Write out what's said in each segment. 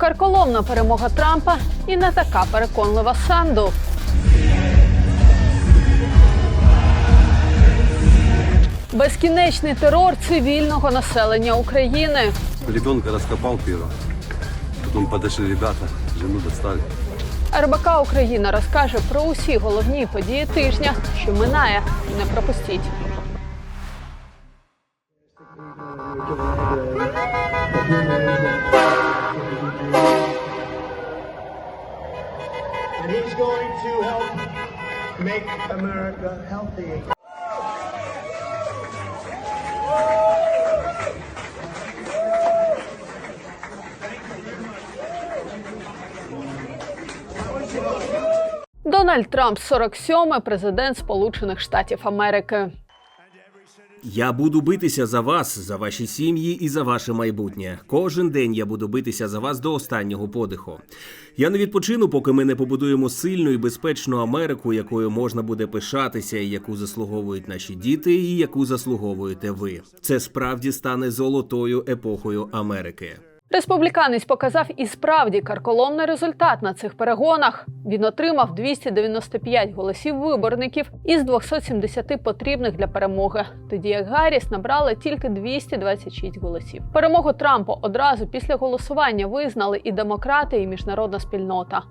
Карколомна перемога Трампа і не така переконлива Санду. Безкінечний терор цивільного населення України. Ребенка раскопал первого. Потом подошли ребята, жену достали. РБК Україна розкаже про усі головні події тижня, що минає. Не пропустіть. Make America healthy. Дональд Трамп 47-й президент Сполучених Штатів Америки. Я буду битися за вас, за ваші сім'ї і за ваше майбутнє. Кожен день я буду битися за вас до останнього подиху. Я не відпочину, поки ми не побудуємо сильну і безпечну Америку, якою можна буде пишатися, і яку заслуговують наші діти, і яку заслуговуєте ви. Це справді стане золотою епохою Америки. Республіканець показав і справді карколомний результат на цих перегонах. Він отримав 295 голосів виборників із 270 потрібних для перемоги. Тоді як Гарріс набрали тільки 226 голосів. Перемогу Трампа одразу після голосування визнали і демократи, і міжнародна спільнота.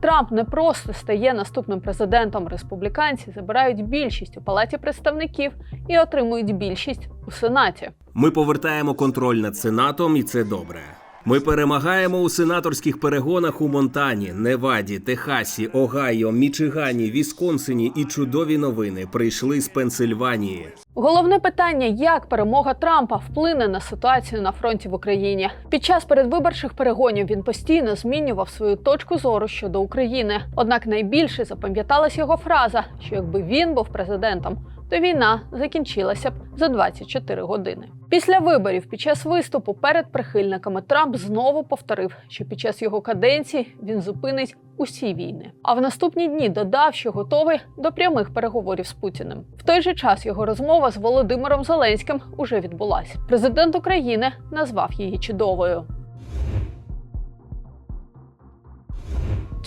Трамп не просто стає наступним президентом. Республіканці забирають більшість у палаті представників і отримують більшість у сенаті. Ми повертаємо контроль над сенатом, і це добре. Ми перемагаємо у сенаторських перегонах у Монтані, Неваді, Техасі, Огайо, Мічигані, Вісконсині і чудові новини прийшли з Пенсильванії. Головне питання, як перемога Трампа вплине на ситуацію на фронті в Україні. Під час передвиборчих перегонів він постійно змінював свою точку зору щодо України. Однак найбільше запам'яталась його фраза, що якби він був президентом, то війна закінчилася б за 24 години. Після виборів, під час виступу перед прихильниками, Трамп знову повторив, що під час його каденції він зупинить усі війни. А в наступні дні додав, що готовий до прямих переговорів з Путіним. В той же час його розмова з Володимиром Зеленським уже відбулась. Президент України назвав її чудовою.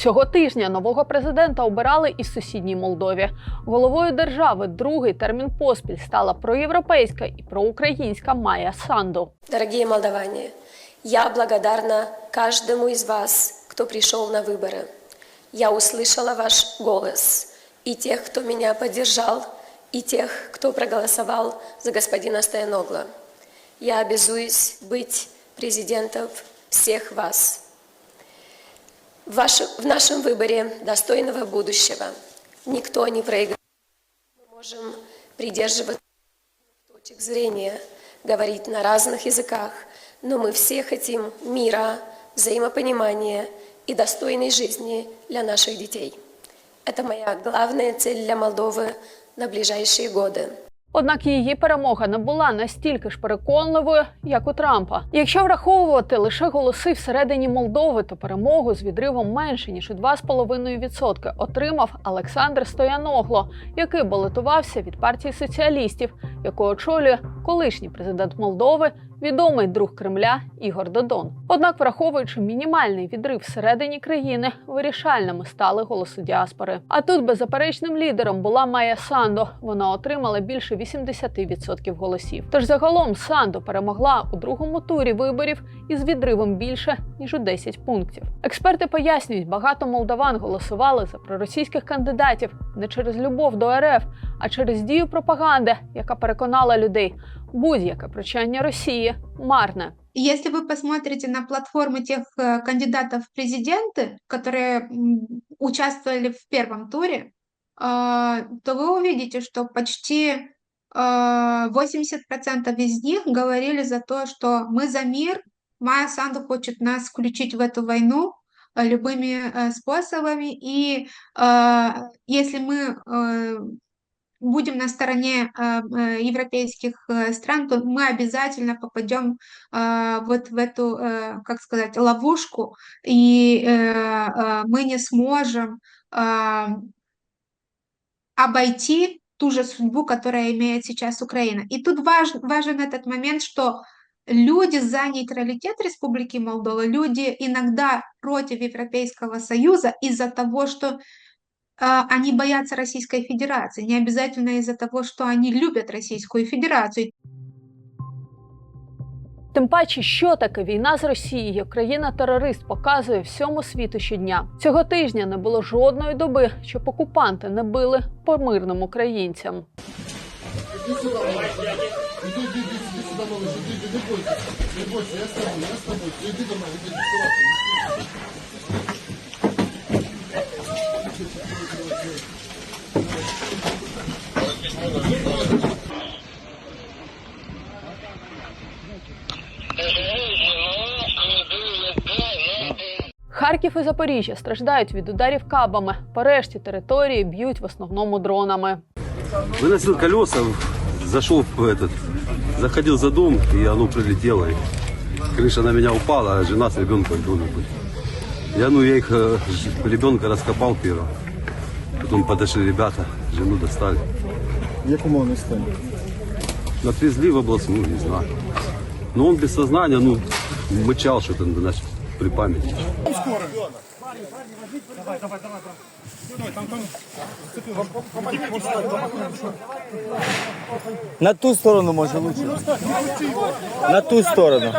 Цього тижня нового президента обирали із сусідній Молдові. Головою держави другий термін поспіль стала проєвропейська і проукраїнська Майя Санду. Дорогие молдаване, я благодарна каждому из вас, кто пришел на выборы. Я услышала ваш голос, и тех, кто меня поддержал, и тех, кто проголосовал за господина Стояногла. Я обязуюсь быть президентом всех вас. В, ваш- в нашем выборе достойного будущего никто не проиграет. Мы можем придерживаться точек зрения, говорить на разных языках, но мы все хотим мира, взаимопонимания и достойной жизни для наших детей. Это моя главная цель для Молдовы на ближайшие годы. Однак її перемога не була настільки ж переконливою, як у Трампа. Якщо враховувати лише голоси всередині Молдови, то перемогу з відривом менше ніж у 2,5% отримав Олександр Стояногло, який балотувався від партії соціалістів, яку очолює колишній президент Молдови, відомий друг Кремля Ігор Додон. Однак, враховуючи мінімальний відрив всередині країни, вирішальними стали голоси діаспори. А тут беззаперечним лідером була Майя Сандо. Вона отримала більше 80% голосів. Тож загалом Сандо перемогла у другому турі виборів із відривом більше ніж у 10 пунктів. Експерти пояснюють, багато молдаван голосували за проросійських кандидатів не через любов до РФ, а через дію пропаганди, яка переконала людей, будь-яке прощання Росії марне. Если вы посмотрите на платформы тех э, кандидатов в президенты, которые м, участвовали в первом туре, а, то вы увидите, что почти а, 80% из них говорили за то, что мы за мир, Майя Санду хочет нас включить в эту войну а, любыми э, способами, и а, если мы э, будем на стороне а, э, европейских э, стран, то мы обязательно попадем вот в эту, э, как сказать, ловушку, и э, мы не сможем обойти ту же судьбу, которая имеет сейчас Украина. И тут важ- важен этот момент, что люди за нейтралитет Республики Молдова, люди иногда против Европейского Союза из-за того, что они боятся Российской Федерации, не обязательно из-за того, что они любят Российскую Федерацию. Тим паче, що таке війна з Росією, країна-терорист показує всьому світу щодня. Цього тижня не було жодної доби, щоб окупанти не били по мирним українцям. Харків і Запоріжжя страждають від ударів кабами. По решті території б'ють в основному дронами. Выносил колеса, зашел в этот, заходил за дом, и оно прилетело. И крыша на меня упала, а жена с ребенком в доме были. Я, ну, я их, э, ж- ребенка раскопал первого. Потом подошли ребята, жену достали. В якому вони стані? Отвезли в областную, не знаю. Но он без сознания, ну, мычал что-то, значит, при памяти. На ту сторону може лучше. На ту сторону.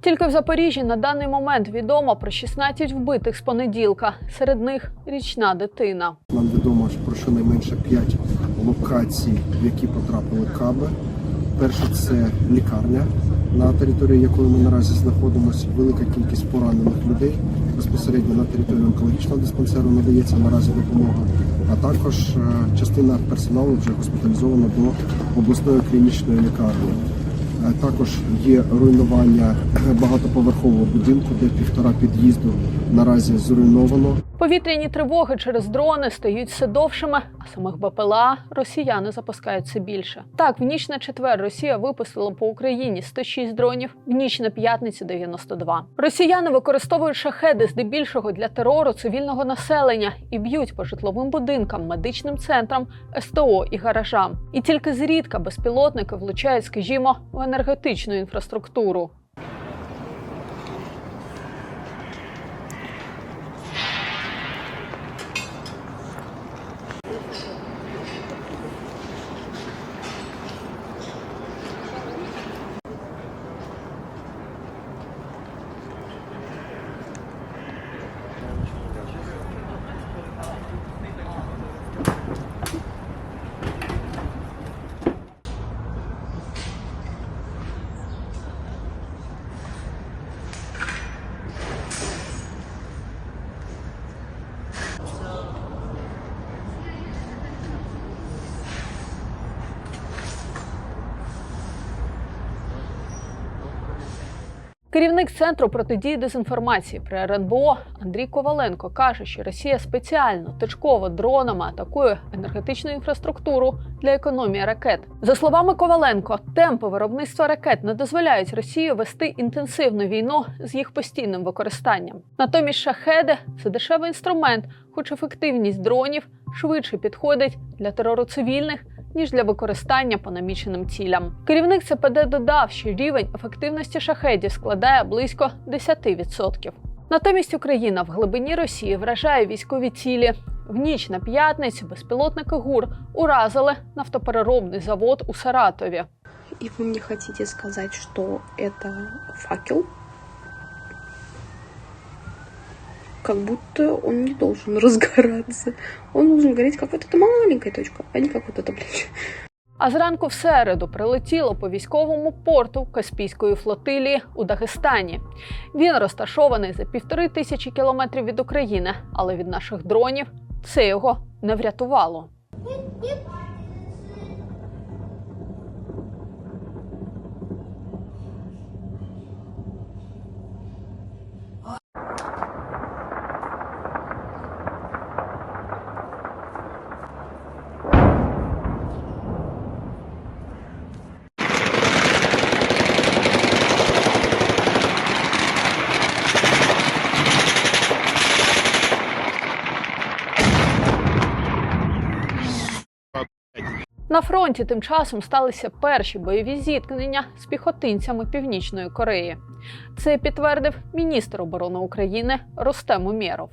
Тільки в Запоріжжі на даний момент відомо про 16 вбитих з понеділка. Серед них річна дитина. Нам відомо ж про щонайменше 5 локацій, в які потрапили каби. Перше це лікарня, на території якої ми наразі знаходимося. Велика кількість поранених людей. Безпосередньо на території онкологічного диспансеру надається наразі допомога. А також е, частина персоналу вже госпіталізована до обласної клінічної лікарні. Е, Також є руйнування багатоповерхового будинку, де півтора під'їзду наразі зруйновано. Повітряні тривоги через дрони стають все довшими, а самих БПЛА росіяни запускають все більше. Так, в ніч на четвер Росія випустила по Україні 106 дронів, в ніч на п'ятницю 92. Росіяни використовують шахеди здебільшого для терору цивільного населення і б'ють по житловим будинкам, медичним центрам, СТО і гаражам. І тільки зрідка безпілотники влучають, скажімо, в енергетичну інфраструктуру. Керівник центру протидії дезінформації при РНБО Андрій Коваленко каже, що Росія спеціально точково дронами атакує енергетичну інфраструктуру для економії ракет. За словами Коваленко, темпи виробництва ракет не дозволяють Росії вести інтенсивну війну з їх постійним використанням. Натомість шахеди це дешевий інструмент, хоч ефективність дронів швидше підходить для терору цивільних ніж для використання по наміченим цілям. Керівник ЦПД додав, що рівень ефективності шахедів складає близько 10%. Натомість Україна в глибині Росії вражає військові цілі. В ніч на п'ятницю безпілотники ГУР уразили нафтопереробний завод у Саратові. И вы мне хотите сказать, что это факел? Как будто он не должен разгораться. Он должен гореть как вот эта маленькая точка, а не как вот это, блядь. А зранку в середу прилетіло по військовому порту Каспійської флотилії у Дагестані. Він розташований за півтори тисячі кілометрів від України, але від наших дронів це його не врятувало. На фронті тим часом сталися перші бойові зіткнення з піхотинцями Північної Кореї. Це підтвердив міністр оборони України Ростем Умєров.